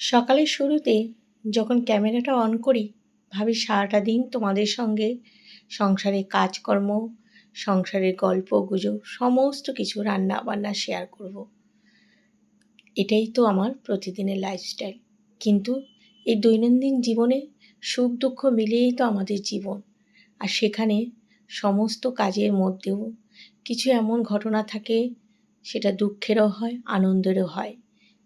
সকালের শুরুতে যখন ক্যামেরাটা অন করি, ভাবি সারাটা দিন তোমাদের সঙ্গে সংসারের কাজকর্ম, সংসারের গল্প, গুজব, সমস্ত কিছু রান্না বান্না শেয়ার করব। এটাই তো আমার প্রতিদিনের লাইফস্টাইল কিন্তু এই দৈনন্দিন জীবনে সুখ দুঃখ মিলিয়েই তো আমাদের জীবন। আর সেখানে সমস্ত কাজের মধ্যেও কিছু এমন ঘটনা থাকে, সেটা দুঃখেরও হয়, আনন্দেরও হয়।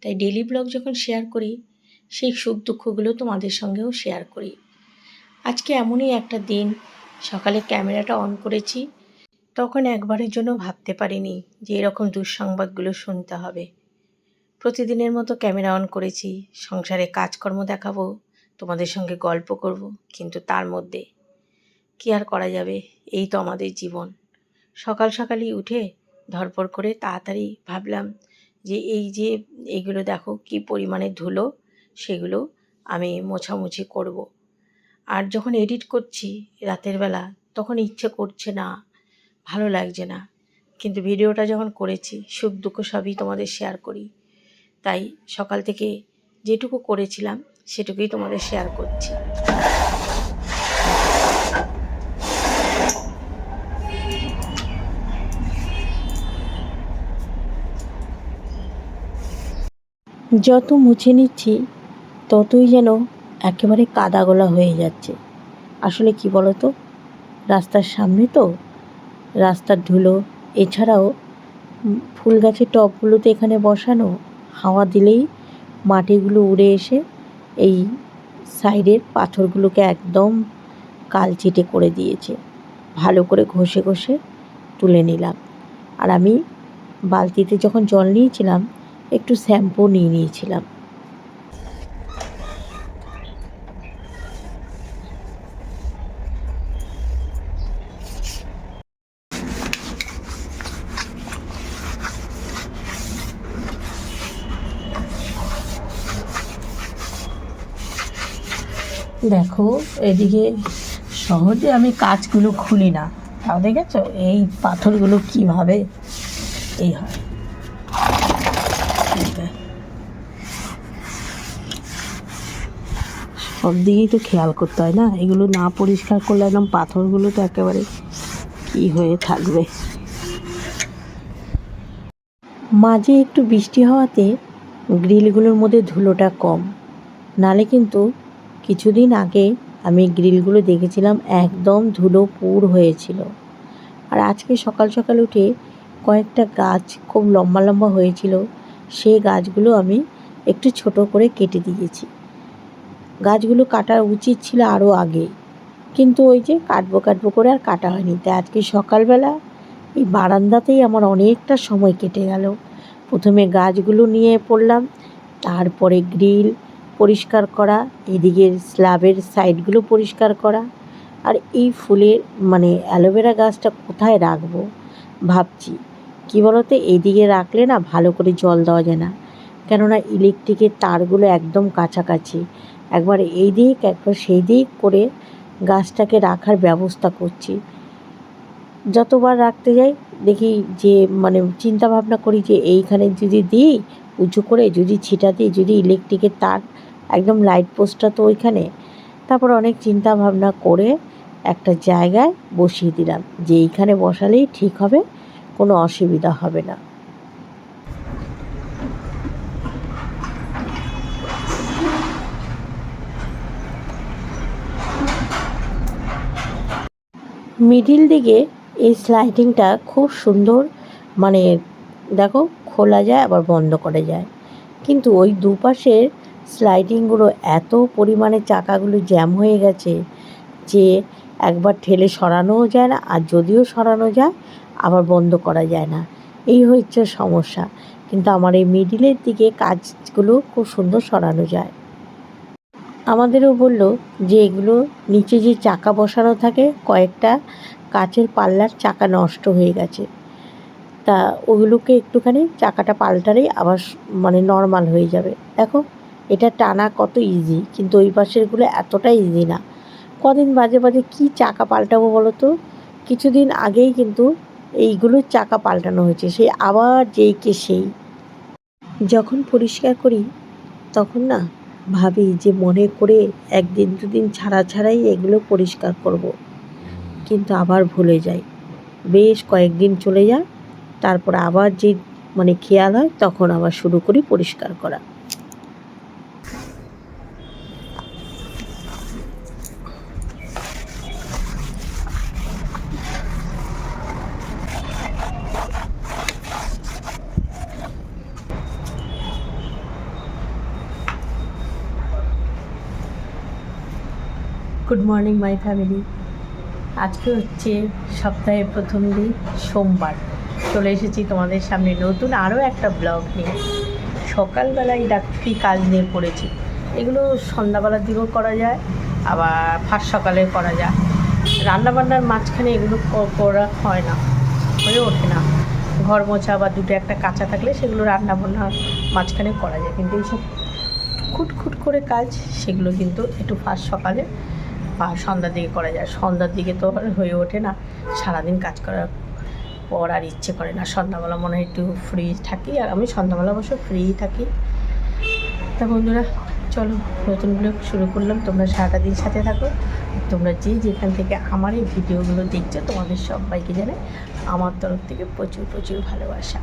তাই ডেলি ব্লগ যখন শেয়ার করি, সেই সুখ দুঃখগুলো তোমাদের সঙ্গেও শেয়ার করি। আজকে এমনই একটা দিন, সকালে ক্যামেরাটা অন করেছি, তখন একবারের জন্য ভাবতে পারিনি যে এরকম দুঃসংবাদগুলো শুনতে হবে। প্রতিদিনের মতো ক্যামেরা অন করেছি, সংসারে কাজকর্ম দেখাবো, তোমাদের সঙ্গে গল্প করব, কিন্তু তার মধ্যে কী আর করা যাবে? এই তো আমাদের জীবন। সকাল সকালই উঠে ধরপড় করে তাড়াতাড়ি ভাবলাম যে এই যে এইগুলো দেখো কি পরিমাণে ধুলো, সেগুলো আমি মোছামুছি করব। আর যখন এডিট করছি রাতের বেলা, তখন ইচ্ছে করছে না, ভালো লাগছে না। কিন্তু ভিডিওটা যখন করেছি, সুখ দুঃখ সবই তোমাদের শেয়ার করি। তাই সকাল থেকে যেটুকু করেছিলাম, সেটুকুই তোমাদের শেয়ার করছি। যত মুছে নিচ্ছি, ততই যেন একেবারে কাদাগোলা হয়ে যাচ্ছে। আসলে কি বলো তো রাস্তার সামনে তো রাস্তার ধুলো, এছাড়াও ফুল গাছের টবগুলোতে এখানে বসানো হাওয়া দিলেই মাটিগুলো উড়ে এসে এই সাইডের পাথরগুলোকে একদম কালচিটে করে দিয়েছে। ভালো করে ঘষে ঘষে তুলে নিলাম। আর আমি বালতিতে যখন জল নিয়েছিলাম একটু শ্যাম্পু নিয়ে নিয়েছিলাম। দেখো, এদিকে সহজে আমি কাজগুলো খুলি না। তাও দেখেছ? এই পাথরগুলো কীভাবে এই হয়? সব দিকেই তো খেয়াল করতে হয় না? এগুলো না পরিষ্কার করলে একদম পাথরগুলো তো একেবারে কী হয়ে থাকবে। মাঝে একটু বৃষ্টি হওয়াতে গ্রিলগুলোর মধ্যে ধুলোটা কম। নালে কিন্তু কিছুদিন আগে আমি গ্রিলগুলো দেখেছিলাম, একদম ধুলো পুর হয়েছিল। আর আজকে সকাল সকাল উঠে কয়েকটা গাছ খুব লম্বা লম্বা হয়েছিল সেই গাছগুলো আমি একটু ছোট করে কেটে দিয়েছি। গাছগুলো কাটা উচিত ছিল আরও আগে। কিন্তু ওই যে কাটবো কাটবো করে আর কাটা হয়নি। তাই আজকে সকালবেলা এই বারান্দাতেই আমার অনেকটা সময় কেটে গেল। প্রথমে গাছগুলো নিয়ে পড়লাম, তারপরে গ্রিল পরিষ্কার করা, এদিকে স্ল্যাবের সাইডগুলো পরিষ্কার করা, আর এই ফুলের মানে অ্যালোভেরা গাছটা কোথায় রাখব ভাবছি। কী বলতো, এদিকে রাখলে না ভালো করে জল দেওয়া যায় না। কেননা ইলেকট্রিকের তারগুলো একদম কাছাকাছি। একবার এই দিক, একবার সেই দিক করে গাছটাকে রাখার ব্যবস্থা করছি। যতবার রাখতে যাই, দেখি যে মানে চিন্তা ভাবনা করি যে, এইখানে যদি দিই, উঁচু করে, যদি ছিটা দিই, যদি ইলেকট্রিকের তার, একদম লাইট পোস্টটা তো ওইখানে। তারপর অনেক চিন্তা ভাবনা করে একটা জায়গায় বসিয়ে দিলাম যে, এইখানে বসালেই ঠিক হবে, কোনো অসুবিধা হবে না। মিডিল দিকে এই স্লাইডিংটা খুব সুন্দর মানে দেখো খোলা যায়, আবার বন্ধ করা যায়। কিন্তু ওই দুপাশের স্লাইডিংগুলো এত পরিমাণে চাকাগুলো জ্যাম হয়ে গেছে যে একবার ঠেলে সরানোও যায় না, আর যদিও সরানো যায়, আবার বন্ধ করা যায় না। এই হচ্ছে সমস্যা। কিন্তু আমার এই মিডিলের দিকে কাজগুলো খুব সুন্দর সরানো যায়। আমাদেরও বলল যে এগুলো নিচে যে চাকা বসানো থাকে, কয়েকটা কাচের পাল্লার চাকা নষ্ট হয়ে গেছে। তা ওগুলোকে একটুখানি চাকাটা পাল্টালেই আবার মানে নর্মাল হয়ে যাবে। দেখো, এটা টানা কত ইজি কিন্তু ওই পাশেরগুলো এতটা ইজি না। কদিন বাজে বাজে কী চাকা পাল্টাবো বলো তো? কিছুদিন আগেই কিন্তু এইগুলোর চাকা পাল্টানো হয়েছে সেই আবার যেই কে সেই। যখন পরিষ্কার করি, তখন না ভাবি যে মনে করে একদিন দুদিন ছাড়া ছাড়াই এগুলো পরিষ্কার করব। কিন্তু আবার ভুলে যাই বেশ কয়েকদিন চলে যায় তারপর আবার যে মানে খেয়াল হয় তখন আবার শুরু করি পরিষ্কার করা গুড মর্নিং মাই ফ্যামিলি আজকে হচ্ছে সপ্তাহের প্রথম দিন, সোমবার। চলে এসেছি তোমাদের সামনে নতুন আরও একটা ব্লগ নিয়ে। সকালবেলায় ডাক্তারি কাজ নিয়ে পড়েছি। এগুলো সন্ধ্যাবেলার দিকেও করা যায়, আবার ফার্স্ট সকালে করা যায়। রান্নাবান্নার মাঝখানে এগুলো করা হয় না, হয়ে ওঠে না। ঘর মোছা বা দুটো একটা কাঁচা থাকলে সেগুলো রান্নাবান্নার মাঝখানে করা যায়। কিন্তু এইসব খুটখুট করে কাজ, সেগুলো কিন্তু একটু ফার্স্ট সকালে বা সন্ধ্যার দিকে করা যায়। সন্ধ্যার দিকে তো আর হয়ে ওঠে না। সারাদিন কাজ করার পর আর ইচ্ছে করে না। সন্ধ্যাবেলা মনে হয় একটু ফ্রি থাকি। আর আমি সন্ধ্যাবেলা অবশ্য ফ্রি থাকি। তা বন্ধুরা, চলো নতুন ব্লগ শুরু করলাম। তোমরা সারাটা দিন সাথে থাকো। তোমরা যে যেখান থেকে আমার এই ভিডিওগুলো দেখছ, তোমাদের সবাইকে জানে আমার তরফ থেকে প্রচুর প্রচুর ভালোবাসা।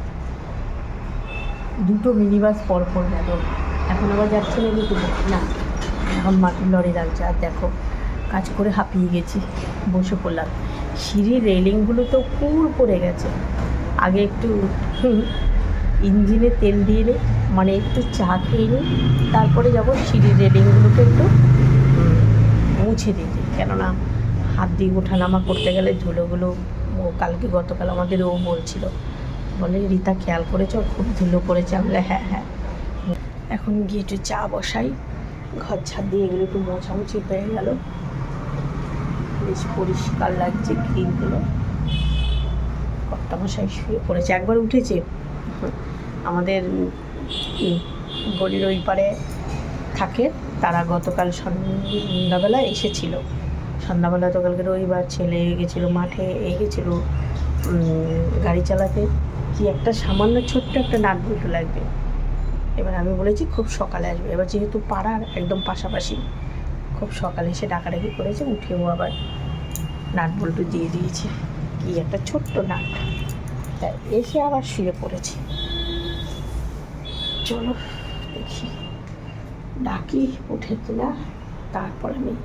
দুটো মিনি বাস পর পর গেল। এখন আবার যাচ্ছে না কিন্তু না, এখন মাটির লরি লাগছে। আর দেখো কাজ করে হাঁপিয়ে গেছি বসে পড়লাম। সিঁড়ির রেলিংগুলো তো পুর পড়ে গেছে। আগে একটু ইঞ্জিনে তেল দিয়ে নিই মানে একটু চা খেয়ে নিই তারপরে যাব সিঁড়ির রেলিংগুলোকে একটু মুছে দিতে কেননা হাত দিয়ে ওঠানামা করতে গেলে ধুলোগুলো ও কালকে গতকাল আমাদের ও বলছিল। বলে রীতা খেয়াল করেছ? খুব ধুলো পড়েছে। আমি বললাম, হ্যাঁ হ্যাঁ। এখন গিয়ে একটু চা বসাই। ঘর ছাদ দিয়ে এগুলো একটু মোছামুছি হয়ে গেল। বেশ পরিষ্কার লাগছে ক্লিনগুলো কর্তা মশাই শুয়ে পড়েছে, একবার উঠেছে। আমাদের গলির ওই পারে থাকে, তারা গতকাল সন্ধ্যাবেলা এসেছিল। সন্ধ্যাবেলা তো কালকে রবিবার, ছেলে গেছিল মাঠে এই গেছিল গাড়ি চালাতে। কি একটা সামান্য ছোট্ট একটা নাট লাগবে। এবার আমি বলেছি, খুব সকালে আসবে। এবার যেহেতু পাড়ার একদম পাশাপাশি খুব সকালে এসে ডাকাডাকি করেছে উঠেও আবার নাট বল্টু দিয়ে দিয়েছে। কি একটা ছোট্ট নাট। তাই এসে আবার শুয়ে পড়েছে। চলো দেখি, ডাকি উঠে কিনা, তারপর আমি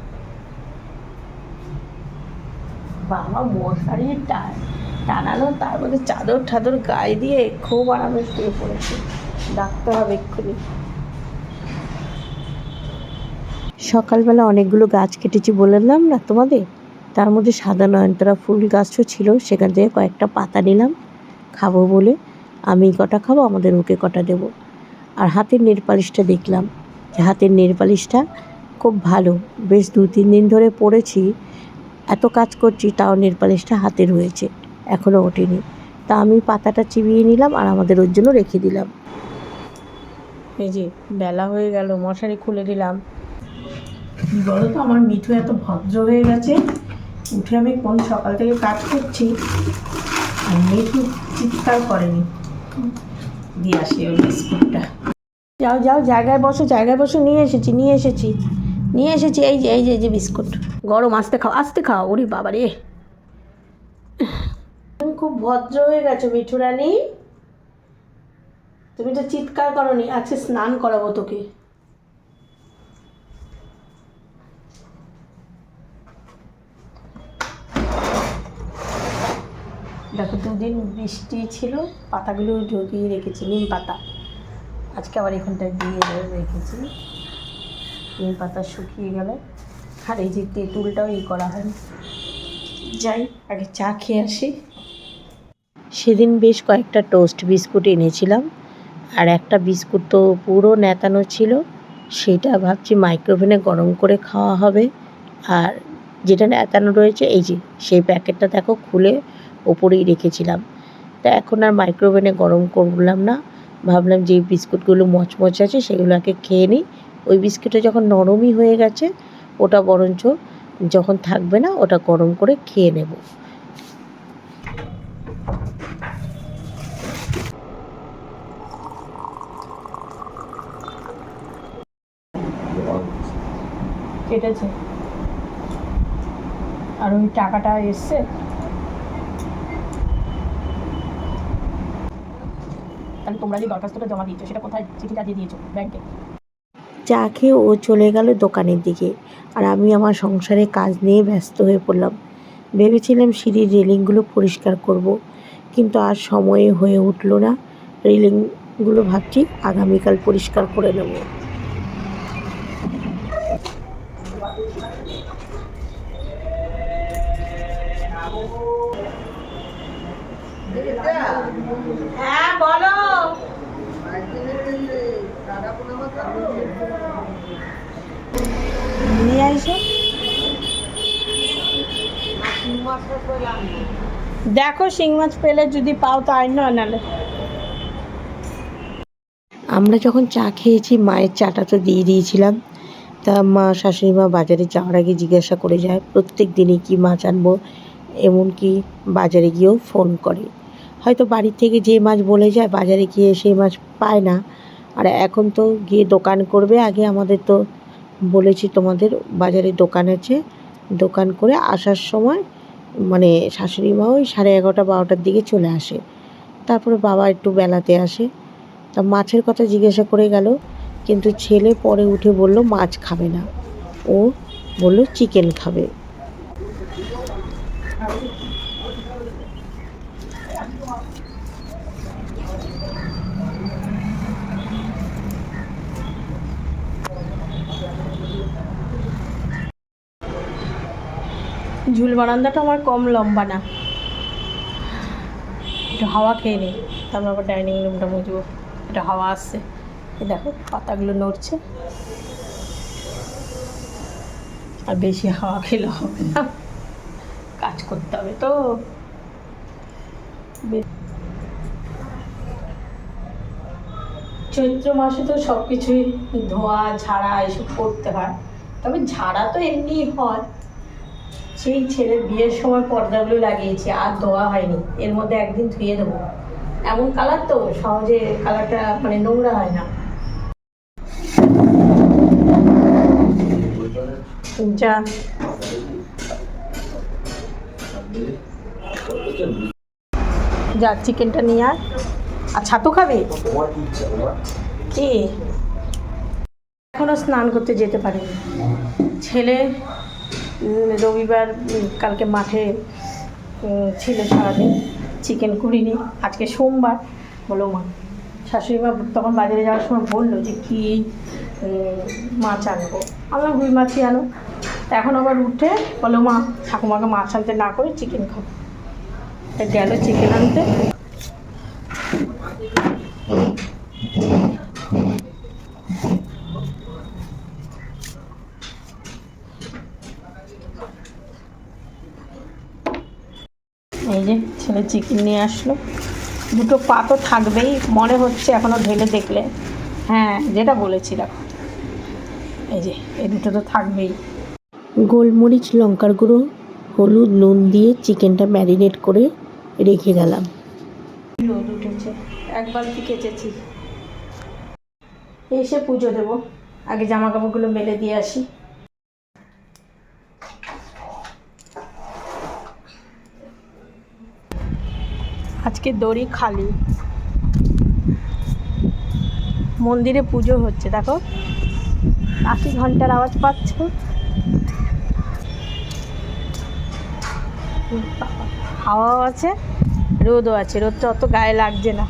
বাবা মশারি টা- টানানো তার মধ্যে চাদর ঠাদর গায়ে দিয়ে খুব আরামে শুয়ে পড়েছে। ডাকতে হবে এক্ষুনি। সকালবেলা অনেকগুলো গাছ কেটেছি বললাম না তোমাদের? তার মধ্যে সাদা নয়নতারা ফুল গাছও ছিল, সেখান থেকে কয়েকটা পাতা নিলাম। খাব বলে আমি কটা খাব, আমাদের ওকে কটা দেবো। আর হাতের নেল পালিশটা দেখলাম যে হাতের নেল পালিশটা খুব ভালো। বেশ দু তিন দিন ধরে পড়েছি, এত কাজ করছি, তাও নেল পালিশটা হাতে রয়েছে এখনও ওঠেনি। তা আমি পাতাটা চিবিয়ে নিলাম আর আমাদের ওর জন্য রেখে দিলাম। এই যে বেলা হয়ে গেল, মশারি খুলে দিলাম। কি বলো তো আমার মিঠু এত ভদ্র হয়ে গেছে, উঠে আমি কোন সকাল থেকে কাজ করছি? আর মিঠু চিৎকার করেনি। দিয়ে আসি ওই বিস্কুটটা। যাও যাও, জায়গায় বসো জায়গায় বসো, নিয়ে এসেছি নিয়ে এসেছি। নিয়ে এসেছি, এই যে এই যে এই যে বিস্কুট। গরম, আসতে খাও, আস্তে খাও, ওরে বাবা রে। খুব ভদ্র হয়ে গেছো, মিঠু রানী। তুমি তো চিৎকার করনি, আজকে স্নান করাবো তোকে। দেখো, দুদিন বৃষ্টি ছিল, পাতাগুলো ঢুকিয়ে রেখেছি, নিম পাতা। আজকে আবার এখানটায় দিয়ে রেখেছি। নিম পাতা শুকিয়ে গেলে, আর এই যে তেঁতুলটাও ই করা হয়। যাই, আগে চা খেয়ে আসি। সেদিন বেশ কয়েকটা টোস্ট বিস্কুট এনেছিলাম, আর একটা বিস্কুট তো পুরো নেতানো ছিল। সেটা ভাবছি মাইক্রোভেনে গরম করে খাওয়া হবে। আর যেটা নেতানো রয়েছে, এই যে সেই প্যাকেটটা দেখো খুলে ওপরেই রেখেছিলাম। তা এখন আর মাইক্রোওভেনে গরম করলাম না। ভাবলাম যে বিস্কুটগুলো মচমচ আছে সেগুলো আগে খেয়ে নিই। ওই বিস্কুটটা যখন নরমই হয়ে গেছে, ওটা বরঞ্চ যখন থাকবে না, ওটা গরম করে খেয়ে নেব। কেটেছে। আর ওই টাকাটা এসছে? তাহলে তোমরা যে দরখাস্তটা জমা দিয়েছ, সেটা কোথায় চিঠিটা দিয়ে দিয়েছ ব্যাংকে? চা খেয়ে ও চলে গেল দোকানের দিকে আর আমি আমার সংসারে কাজ নিয়ে ব্যস্ত হয়ে পড়লাম। ভেবেছিলাম সিঁড়ির রেলিংগুলো পরিষ্কার করব, কিন্তু আর সময়ে হয়ে উঠল না। রেলিংগুলো ভাবছি আগামীকাল পরিষ্কার করে নেব হ্যাঁ বলো নিয়ে আইসো দেখো শিং মাছ পেলে যদি পাও তো আইন না নালে। আমরা যখন চা খেয়েছি, মায়ের চাটা তো দিয়ে দিয়েছিলাম। তা মা শাশুড়ি মা বাজারে যাওয়ার আগে জিজ্ঞাসা করে যায়, প্রত্যেক দিনই কি মাছ আনব? এমনকি বাজারে গিয়েও ফোন করে। হয়তো বাড়ির থেকে যে মাছ বলে যায়, বাজারে গিয়ে সেই মাছ পায় না। আর এখন তো গিয়ে দোকান করবে। আগে আমাদের তো বলেছি তোমাদের বাজারে দোকান আছে। দোকান করে আসার সময় মানে শাশুড়ি মা ওই সাড়ে এগারোটা বারোটার দিকে চলে আসে। তারপরে বাবা একটু বেলাতে আসে। তা মাছের কথা জিজ্ঞাসা করে গেল, কিন্তু ছেলে পরে উঠে বলল, মাছ খাবে না। ও বলল, চিকেন খাবে। ঝুল বারান্দাটা আমার কম লম্বা না। একটু হাওয়া খেয়ে নিই তারপর আবার ডাইনিং রুমটা মুছবো। একটু হাওয়া আসছে। দেখো, পাতাগুলো নড়ছে। আর বেশি হাওয়া খেলে হবে না। কাজ করতে হবে তো। চৈত্র মাসে তো সব কিছুই ধোয়া, ঝাড়া, এসব করতে হয়। তবে ঝাড়া তো এমনি হয়। সেই ছেলের বিয়ের সময় পর্দাগুলো লাগিয়েছি, আর ধোয়া হয়নি। এর মধ্যে একদিন ধুয়ে দেবো। এমন কালার তো, সহজে কালারটা মানে নোংরা হয় না। যা। যা চিকেনটা নিয়ে আয়। আর ছাতু খাবি? কি? এখনও স্নান করতে যেতে পারিনি। ছেলে রবিবার কালকে মাঠে ছিল সারাদিন। চিকেন করিনি আজকে সোমবার। বলো মা, শাশুড়ি মা তখন বাজারে যাওয়ার সময় বলল যে কী মাছ আনব। আমরা রুই মাছই আনো। এখন আবার উঠে বলো মা, ঠাকুমাকে মাছ আনতে না করে চিকেন খাব। গেল চিকেন আনতে। যে ছেলে চিকেন নিয়ে আসলো। দুটো পা তো থাকবেই মনে হচ্ছে এখনও ঢেলে দেখলে। হ্যাঁ যেটা বলেছিলাম। এই যে এই দুটো তো থাকবেই। গোলমরিচ লঙ্কার গুঁড়ো হলুদ নুন দিয়ে চিকেনটা ম্যারিনেট করে রেখে গেলাম। রোদ উঠেছে এক বালতি কেচেছি। এসে পুজো দেব। আগে জামা কাপড়গুলো মেলে দিয়ে আসি। আজকে দড়ি খালি। মন্দিরে পুজো হচ্ছে, দেখো। আশি ঘণ্টার আওয়াজ পাচ্ছ? হাওয়াও আছে, রোদও আছে, রোদটা অত গায়ে লাগছে না।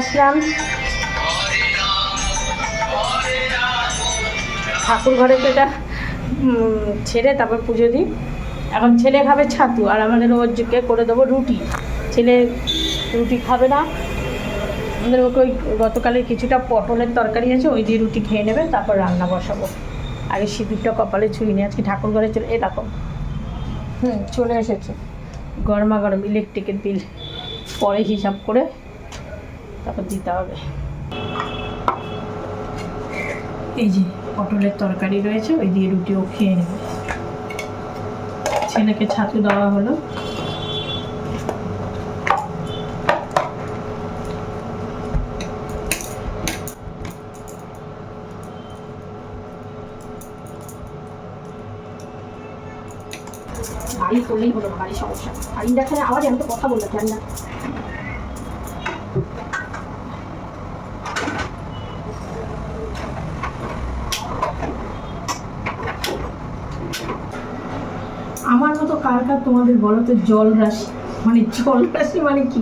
আসলাম। ঠাকুর ঘরে তো এটা ছেড়ে তারপর পুজো দিই। এখন ছেলে খাবে ছাতু, আর আমাদের ওকে করে দেবো রুটি। ছেলে রুটি খাবে না। আমাদের ওকে ওই গতকালের কিছুটা পটলের তরকারি আছে, ওই দিয়ে রুটি খেয়ে নেবে, তারপর রান্না বসাবো। আগে সিঁদুরটা কপালে ছুঁই নিয়ে আজকে ঠাকুর ঘরে চলে এ দেখো। হুম, চলে এসেছে। গরমা গরম ইলেকট্রিকের বিল পরে হিসাব করে তারপর দিতে হবে। এই যে পটলের তরকারি রয়েছে, ওই দিয়ে রুটিও খেয়ে নেবে। ছেলেকে ছাতু দেওয়া হলো। বাড়ি করলেই হলো বাড়ির সমস্যা। বাড়ি দেখানে আওয়াজ আমি তো কথা বলতে চাই না আমার মতো কার কার তোমাদের বলো তো জল রাশি? মানে জল রাশি মানে কি?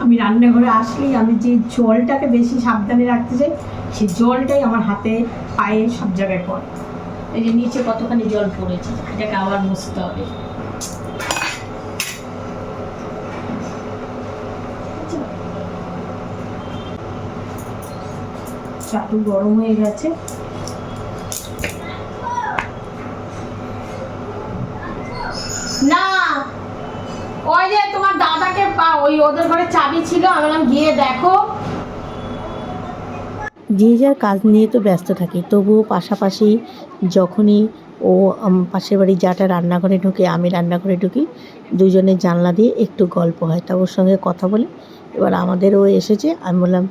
আমি রান্নাঘরে আসলেই আমি যে জলটাকে বেশি সাবধানে রাখতে চাই সেই জলটাই আমার হাতে পায়ে সব জায়গায় পড়ে। এই যে নিচে কতখানি জল পড়েছে এটাকে আবার মুছতে হবে। চাটু গরম হয়ে গেছে না ওই যে তোমার দাদাকে পা- ওই ওদের ঘরে চাবি ছিল আমি বললাম গিয়ে দেখো। যে যার কাজ নিয়ে তো ব্যস্ত থাকি তবুও পাশাপাশি যখনই ও পাশের বাড়ি যাটা রান্নাঘরে ঢুকে আমি রান্নাঘরে ঢুকি দুজনের জানলা দিয়ে একটু গল্প হয় তা ওর সঙ্গে কথা বলে। এবার আমাদেরও এসেছে আমি বললাম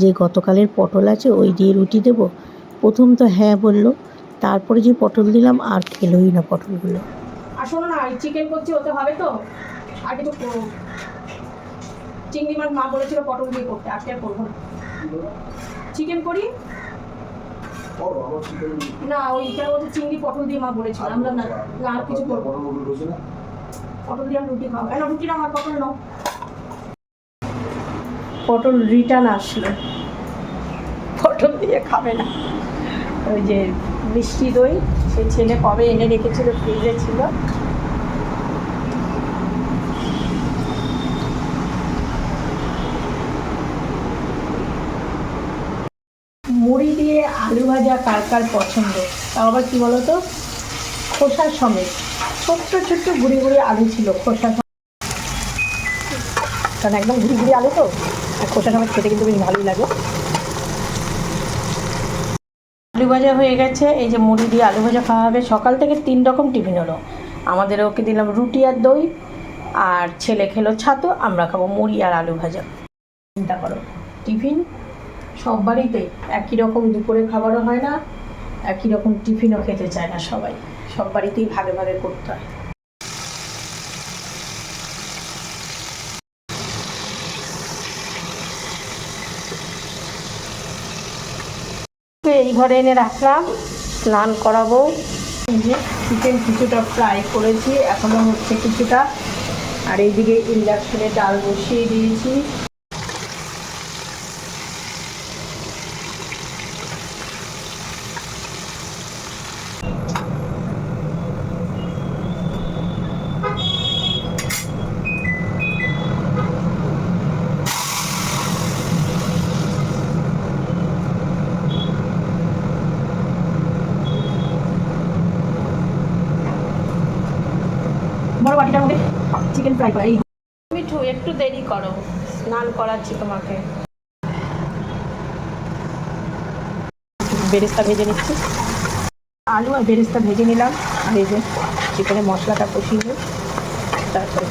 যে গতকালের পটল আছে ওই দিয়ে রুটি দেবো? প্রথম তো হ্যাঁ বলল তারপরে যে পটল দিলাম আর খেলোই না পটলগুলো। আর শোনো না চিকেন করছি ওতে হবে তো? আর কিছু চিংড়ি মাছ মা বলেছিল পটল দিয়ে করতে আজকে আর করব চিকেন করি? না ওইটার মধ্যে চিংড়ি পটল দিয়ে মা বলেছিল আমরা না না আর কিছু করব। পটল দিয়ে রুটি খাব না রুটি না আমার পটল নাও। পটল রিটার্ন আসলো। পটল দিয়ে খাবে না। ওই যে মিষ্টি দই সে ছেলে কবে এনে রেখেছিল ফ্রিজে ছিল মুড়ি দিয়ে ভাজা কার কার পছন্দ? তাও আবার কী বলো তো খোসা সমেত। ছোট্ট ছোট্ট গুড়ি গুড়ি আলু ছিল, খোসা কারণ একদম গুড়ি গুড়ি আলু তো? খোসা সমেত খেতে কিন্তু বেশ ভালোই লাগে। আলু ভাজা হয়ে গেছে, এই যে মুড়ি দিয়ে আলু ভাজা খাওয়া হবে। সকাল থেকে তিন রকম টিফিন হলো। আমাদের ওকে দিলাম রুটি আর দই, আর ছেলে খেলো ছাতু, আমরা খাব মুড়ি আর আলু ভাজা। চিন্তা করো, টিফিন সব বাড়িতে একই রকম দুপুরে খাবারও হয় না, একই রকম টিফিনও খেতে চায় না সবাই। সব বাড়িতেই ভাগে ভাগে করতে হয়। এই ঘরে এনে রাখলাম, স্নান করাবো। এই যে চিকেন কিছুটা ফ্রাই করেছি, এখনও হচ্ছে কিছুটা। আর এইদিকে ইন্ডাকশনে ডাল বসিয়ে দিয়েছি বড় বাটিটার মধ্যে চিকেন ফ্রাই করা। এই মিঠু একটু দেরি করো। স্নান করাচ্ছি তোমাকে। বেরেস্তা ভেজে নিচ্ছি। আলু আর বেরেস্তা ভেজে নিলাম। আর এই যে মশলাটা কষিয়ে তারপরে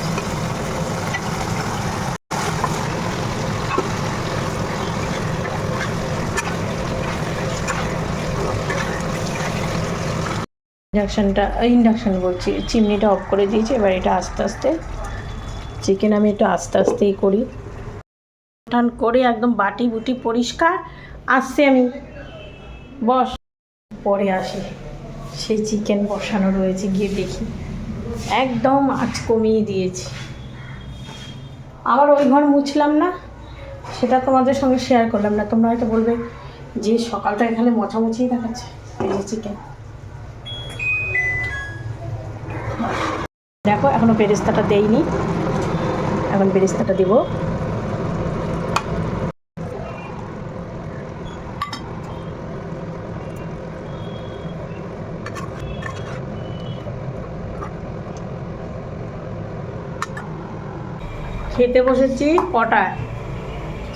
ইন্ডাকশানটা ইন্ডাকশান বলছি চিমনিটা অফ করে দিয়েছি। এবার এটা আস্তে আস্তে চিকেন আমি একটু আস্তে আস্তেই করি। টান করে একদম বাটি বুটি পরিষ্কার। আসছে আমি। বস। পরে আসি। সেই চিকেন বসানো রয়েছে, গিয়ে দেখি। একদম আঁচ কমিয়ে দিয়েছি। আবার ওই ঘর মুছলাম না। সেটা তোমাদের সঙ্গে শেয়ার করলাম না। তোমরা হয়তো বলবে যে সকালটা এখানে মোছামুছিই দেখাচ্ছে এই চিকেন দেখো, এখনও বেরেস্তাটা দেইনি এখন বেরেস্তাটা দেব। খেতে বসেছি কটায়?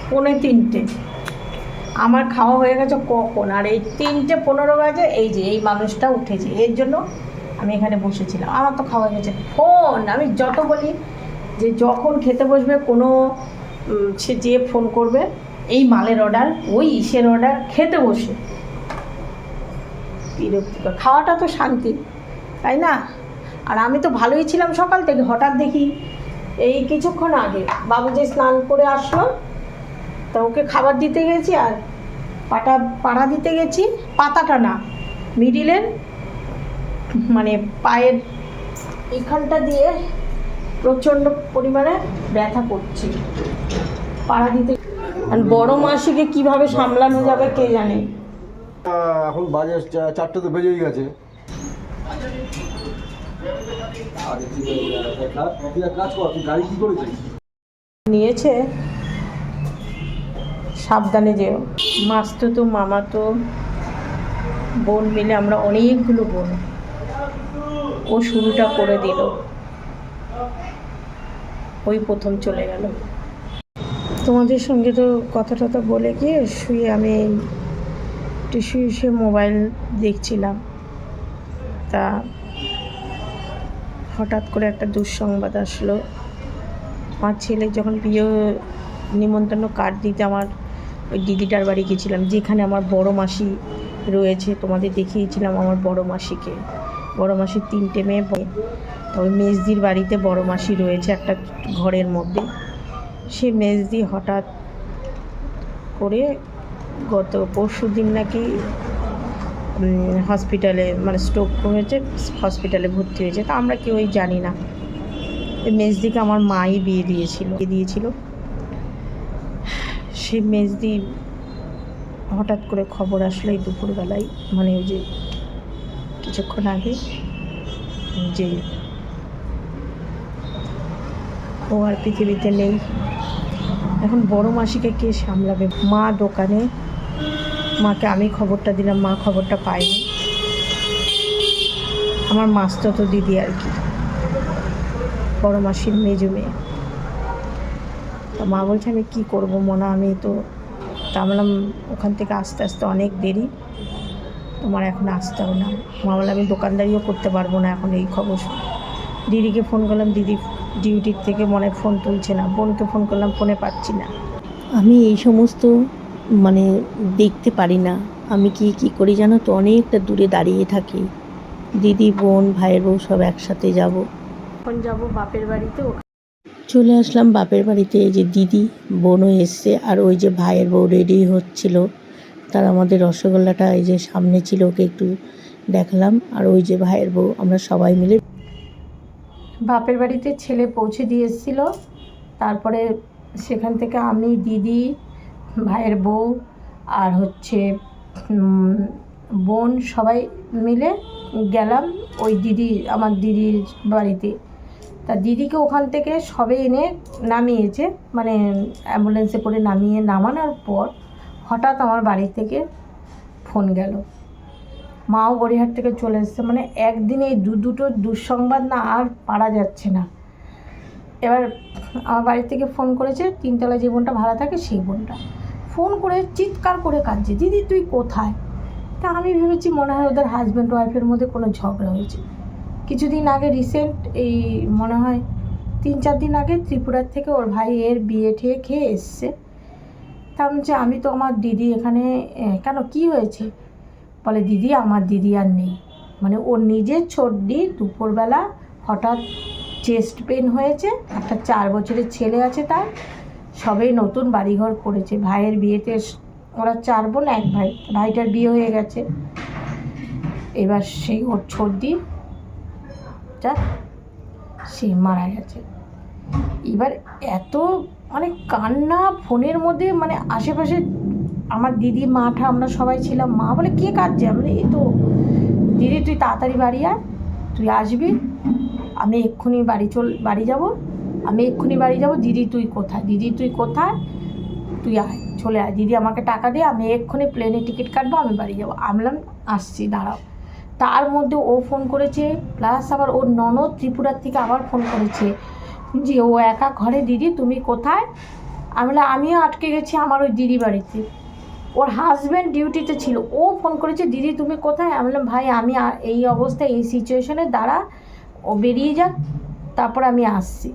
পৌনে তিনটে। আমার খাওয়া হয়ে গেছে কখন? আর এই তিনটে পনেরো বাজে, এই যে, এই মানুষটা উঠেছে। এর জন্য আমি এখানে বসেছিলাম। আমার তো খাওয়া হয়ে গেছে। ফোন! আমি যত বলি যে যখন খেতে বসবে, কোনো সে যে ফোন করবে, এই মালের অর্ডার ওই ইসের অর্ডার খেতে বসে। বিরক্তিকর। খাওয়াটা তো শান্তি, তাই না? আর আমি তো ভালোই ছিলাম সকাল থেকে, হঠাৎ দেখি এই কিছুক্ষণ আগে বাবু যে স্নান করে আসলো, তা ওকে খাবার দিতে গেছি আর পাটা, পাড়া দিতে গেছি, পাতাটা না মিডিলের মানে পায়ের এখানটা দিয়ে প্রচণ্ড পরিমাণে ব্যথা করছে। পাড়া দিতে আর বড় মাসিকে কীভাবে সামলানো যাবে কে জানে? এখন বাজে চারটে তো বেজেই গেছে। নিয়েছে। সাবধানে যেও। মাস্তো তো মামা তো বোন মিলে আমরা অনেকগুলো বোন। ও শুরুটা করে দিল। ওই প্রথম চলে গেল। তোমাদের সঙ্গে তো কথা টথা বলে গিয়ে শুয়ে আমি একটু শুয়ে শুয়ে মোবাইল দেখছিলাম। তা হঠাৎ করে একটা দুঃসংবাদ আসলো। আমার ছেলে যখন বিয়ে নিমন্ত্রণ কার্ড দিতে আমার ওই দিদিটার বাড়ি গেছিলাম, যেখানে আমার বড় মাসি রয়েছে, তোমাদের দেখিয়েছিলাম আমার বড় মাসিকে। বড় মাসির তিনটে মেয়ে। ব- তো মেজদির বাড়িতে বড় মাসি রয়েছে একটা ঘরের মধ্যে। সে মেজদি হঠাৎ করে গত পরশু দিন নাকি হসপিটালে মানে স্ট্রোক হয়েছে হসপিটালে ভর্তি হয়েছে। তা আমরা কেউই জানি না। মেজদিকে আমার মাই বিয়ে দিয়েছিল বিয়ে দিয়েছিল। সে মেজদি হঠাৎ করে খবর আসলো এই দুপুরবেলায় মানে ওই যে কিছুক্ষণ আগে, যে ও আর পৃথিবীতে নেই। এখন বড় মাসিকে কে সামলাবে? মা দোকানে। মাকে আমি খবরটা দিলাম, মা খবরটা পায়নি। আমার মাস্তো তো দিদি আর কি। বড় মাসির মেজু মেয়ে। তো মা বলছে, আমি কী করব মনা? আমি তো তা বললাম, ওখান থেকে আস্তে আস্তে অনেক দেরি। তোমার এখন আসতে হবে না। মা বলে আমি দোকানদারিও করতে পারব না এখন এই খবর। দিদিকে ফোন করলাম, দিদি ডিউটির থেকে মনে ফোন তুলছে না। বোনকে ফোন করলাম ফোনে পাচ্ছি না। আমি এই সমস্ত মানে দেখতে পারি না। আমি কি কি করি জানো তো? অনেকটা দূরে দাঁড়িয়ে থাকি। দিদি বোন ভাইয়ের বউ সব একসাথে যাব। এখন যাব বাপের বাড়িতে। চলে আসলাম বাপের বাড়িতে। এই যে দিদি বোনও এসছে আর ওই যে ভাইয়ের বউ রেডি হচ্ছিল। তার আমাদের রসগোল্লাটা এই যে সামনে ছিল ওকে একটু দেখালাম। আর ওই যে ভাইয়ের বউ আমরা সবাই মিলে বাপের বাড়িতে ছেলে পৌঁছে দিয়ে এসেছিল। তারপরে সেখান থেকে আমি, দিদি, ভাইয়ের বউ আর হচ্ছে বোন সবাই মিলে গেলাম ওই দিদি, আমার দিদির বাড়িতে। তা দিদিকে ওখান থেকে সবে এনে নামিয়েছে মানে অ্যাম্বুলেন্সে করে নামিয়ে নামানোর পর হঠাৎ আমার বাড়ি থেকে ফোন গেল। মাও গড়িহাট থেকে চলে এসছে। মানে একদিনে এই দু দুটো দুঃসংবাদ না আর পারা যাচ্ছে না। এবার আমার বাড়ি থেকে ফোন করেছে, তিনতলা যে বোনটা থাকে সেই বোনটা। ফোন করে চিৎকার করে কাঁদছে, দিদি, তুই কোথায়? তা আমি ভেবেছি মনে হয় ওদের হাজব্যান্ড ওয়াইফের মধ্যে কোনো ঝগড়া হয়েছে। কিছুদিন আগে রিসেন্ট এই মনে হয় তিন চার দিন আগে ত্রিপুরার থেকে ওর ভাই এর বিয়ে ঠিয়ে খেয়ে এসছে। তা আমি তো আমার দিদি এখানে কেন কি হয়েছে? বলে, দিদি, আমার দিদি আর নেই। মানে ওর নিজের ছোটদি দুপুরবেলা হঠাৎ চেস্ট পেন হয়েছে, একটা চার বছরের ছেলে আছে তার সবেই নতুন বাড়িঘর করেছে। ভাইয়ের বিয়েতে ওরা চার বোন, এক ভাই, ভাইটার বিয়ে হয়ে গেছে। এবার সেই ওর ছোটদি টা, সে মারা গেছে। এবার এত মানে কান্না, ফোনের মধ্যে মানে আশেপাশে আমার দিদি মাঠা আমরা সবাই ছিলাম। মা বলে, কে কাঁদছে? আমরা এই তো, দিদি, তুই তাড়াতাড়ি বাড়ি আয়, তুই আসবি, আমি এক্ষুনি বাড়ি চল, বাড়ি যাব, আমি এক্ষুনি বাড়ি যাব, দিদি তুই কোথায়, দিদি তুই কোথায়, তুই আয়, চলে আয়, দিদি আমাকে টাকা দিয়ে আমি এক্ষুনি প্লেনে টিকিট কাটবো, আমি বাড়ি যাব। আমি বললাম, আসছি, দাঁড়াও। তার মধ্যে ও ফোন করেছে প্লাস আবার ওর ননদ ত্রিপুরার থেকে আবার ফোন করেছে। যে ও একা ঘরে, দিদি তুমি কোথায়? আমি আমিও আটকে গেছি আমার ওই দিদি বাড়িতে। ওর হাজব্যান্ড ডিউটিতে ছিল। ও ফোন করেছে, দিদি, তুমি কোথায়? আমি বললাম, ভাই, আমি এই অবস্থায়, এই সিচুয়েশনে দাঁড়া, ও বেরিয়ে যাক, তারপর আমি আসছি।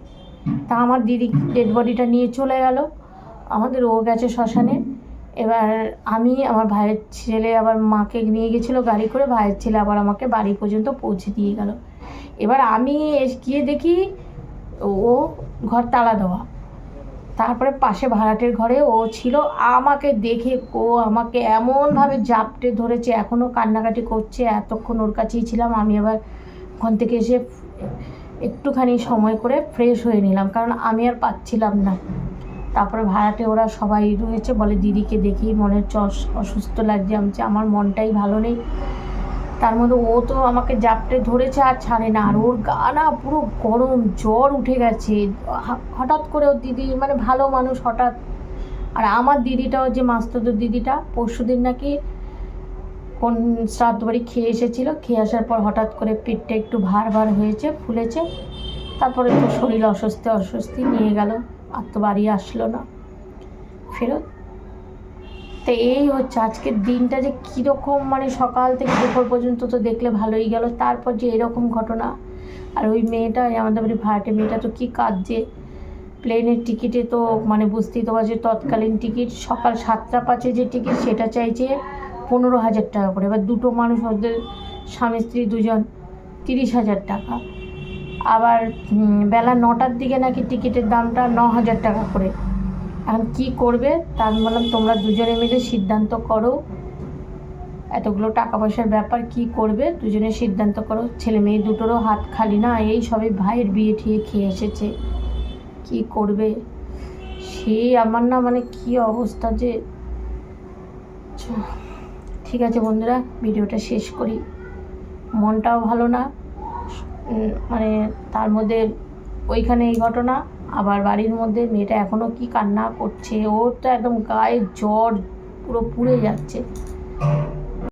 তা আমার দিদি ডেড বডিটা নিয়ে চলে গেল। আমাদের ও গেছে শ্মশানে। এবার আমি, আমার ভাইয়ের ছেলে আবার মাকে নিয়ে গেছিল গাড়ি করে, ভাইয়ের ছেলে আবার আমাকে বাড়ি পর্যন্ত পৌঁছে দিয়ে গেল। এবার আমি গিয়ে দেখি ও ঘর তালা দেওয়া। তারপরে পাশে ভাড়াটের ঘরে ও ছিল। আমাকে দেখে ও আমাকে এমনভাবে জাপটে ধরেছে এখনও কান্নাকাটি করছে। এতক্ষণ ওর কাছেই ছিলাম। আমি আবার ওখান থেকে এসে একটুখানি সময় করে ফ্রেশ হয়ে নিলাম, কারণ আমি আর পাচ্ছিলাম না। তারপরে ভাড়াটে ওরা সবাই রয়েছে বলে দিদিকে দেখি মনের চস অসুস্থ লাগছে। আমি আমার মনটাই ভালো নেই। তার মধ্যে ও তো আমাকে জাপটে ধরেছে আর ছাড়ে না। আর ওর গা না পুরো গরম জ্বর উঠে গেছে। হঠাৎ করে ওর দিদি মানে ভালো মানুষ হঠাৎ। আর আমার দিদিটাও যে মাস্তদ দিদিটা পরশু দিন নাকি কোন শ্রাদ্ধ বাড়ি খেয়ে এসেছিল। খেয়ে আসার পর হঠাৎ করে পেটটা একটু ভার ভার হয়েছে, ফুলেছে। তারপরে তো শরীর অস্বস্তি অস্বস্তি নিয়ে গেল। আর তো বাড়ি আসলো না। ফেরত তো এই হচ্ছে আজকের দিনটা যে কীরকম মানে সকাল থেকে দুপুর পর্যন্ত তো দেখলে ভালোই গেল। তারপর যে এরকম ঘটনা, আর ওই মেয়েটা আমাদের বাড়ি ভাড়াটে মেয়েটা তো কী যে প্লেনের টিকিটে তো মানে বুঝতেই তো পারছি তৎকালীন টিকিট, সকাল সাতটা পাঁচে যে টিকিট সেটা চাইছে পনেরো হাজার টাকা করে। এবার দুটো মানুষ ওদের স্বামী, স্ত্রী দুজন, তিরিশ হাজার টাকা। আবার বেলা নটার দিকে নাকি টিকিটের দামটা ন হাজার টাকা করে। এখন কি করবে? তার বললাম, তোমরা দুজনে মিলে সিদ্ধান্ত করো। এতগুলো টাকা পয়সার ব্যাপার, কি করবে? দুজনে সিদ্ধান্ত করো। ছেলে মেয়ে দুটোরও হাত খালি না, এই সবে ভাইয়ের বিয়ে ঠিয়ে খেয়ে এসেছে। কি করবে? সেই আমার না মানে কি অবস্থা যে? ঠিক আছে বন্ধুরা, ভিডিওটা শেষ করি। মনটাও ভালো না। মানে তার মধ্যে ওইখানে এই ঘটনা। আবার বাড়ির মধ্যে মেয়েটা এখনও কি কান্না করছে? ওর তো একদম গায়ে জ্বর পুরো পুড়ে যাচ্ছে।